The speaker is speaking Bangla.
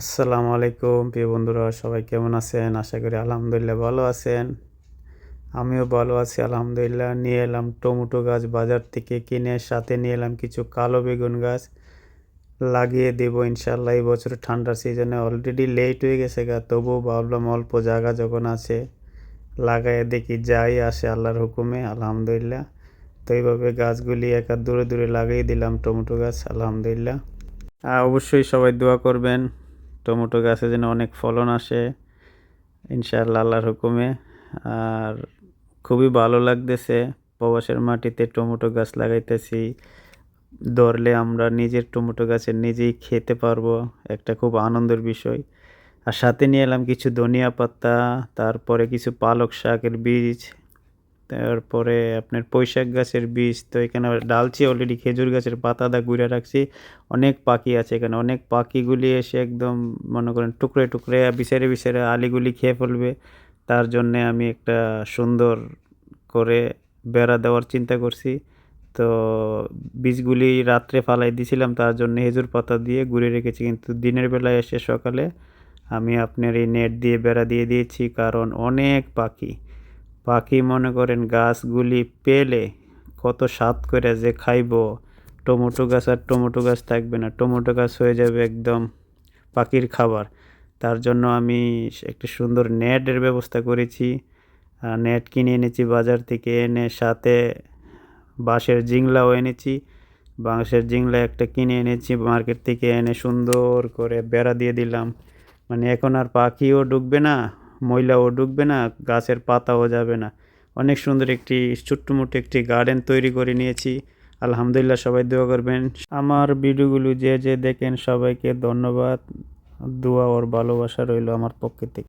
আসসালামু আলাইকুম, প্রিয় বন্ধুরা, সবাই কেমন আছেন? আশা করি আলহামদুলিল্লাহ ভালো আছেন। আমিও ভালো আছি, আলহামদুলিল্লাহ। নিয়ে এলাম টমেটো গাছ বাজার থেকে কিনে, সাথে নিয়ে এলাম কিছু কালো বেগুন গাছ। লাগিয়ে দেব ইনশাল্লাহ এই বছর ঠান্ডার সিজনে অলরেডি লেট হয়ে গেছে গা, তবুও ভাবলাম অল্প জায়গা যখন আছে লাগাই দেখি যাই আসে আল্লাহর হুকুমে, আলহামদুলিল্লাহ। তো এইভাবে গাছগুলি একা দূরে দূরে লাগিয়ে দিলাম টমেটো গাছ, আলহামদুলিল্লাহ। অবশ্যই সবাই দোয়া করবেন। টমেটো গাছে যেন অনেক ফলন আসে, ইনশাআল্লাহ আল্লাহর হুকুমে। আর খুবই ভালো লাগতেছে, প্রবাসের মাটিতে টমেটো গাছ লাগাইতেছি। ধরলে আমরা নিজের টমেটো গাছের নিজেই খেতে পারব, একটা খুব আনন্দের বিষয়। আর সাথে নিয়ে এলাম কিছু ধনিয়া পাতা, তারপরে কিছু পালক শাকের বীজ তারপরে আপনার পৈশাক গাছের বীজ, তো এখানে ডালছি অলরেডি খেজুর গাছের পাতা দা ঘুরে রাখছি। অনেক পাখি আছে এখানে, অনেক পাখিগুলি এসে একদম মনে করেন টুকরে টুকরে বিছারে বিছারে আলিগুলি খেয়ে ফেলবে। তার জন্যে আমি একটা সুন্দর করে বেড়া দেওয়ার চিন্তা করছি। তো বীজগুলি রাত্রে ফালাই দিছিলাম, তার জন্য খেজুর পাতা দিয়ে ঘুরে রেখেছি। কিন্তু দিনের বেলায় এসে সকালে আমি আপনার এই নেট দিয়ে বেড়া দিয়ে দিয়েছি, কারণ অনেক পাখি। পাখি মনে করেন গাছগুলি পেলে কত স্বাদ করে যে খাইব। টমেটো গাছ আর টমেটো গাছ থাকবে না, টমেটো গাছ হয়ে যাবে একদম পাখির খাবার। তার জন্য আমি একটি সুন্দর নেটের ব্যবস্থা করেছি। নেট কিনে এনেছি বাজার থেকে, এনে সাথে বাঁশের জিংলাও এনেছি। বাঁশের জিংলা একটা কিনে এনেছি, মার্কেট থেকে এনে সুন্দর করে বেড়া দিয়ে দিলাম। মানে এখন আর পাখিও ঢুকবে না ময়লাও ঢুকবে না, গাছের পাতাও যাবে না। অনেক সুন্দর একটি ছোট্টমোটো একটি গার্ডেন তৈরি করে নিয়েছি। আলহামদুলিল্লাহ সবাই দোয়া করবেন। আমার ভিডিওগুলো যে যে দেখেন সবাইকে ধন্যবাদ। দোয়া ওর ভালোবাসা রইল আমার পক্ষে থেকে।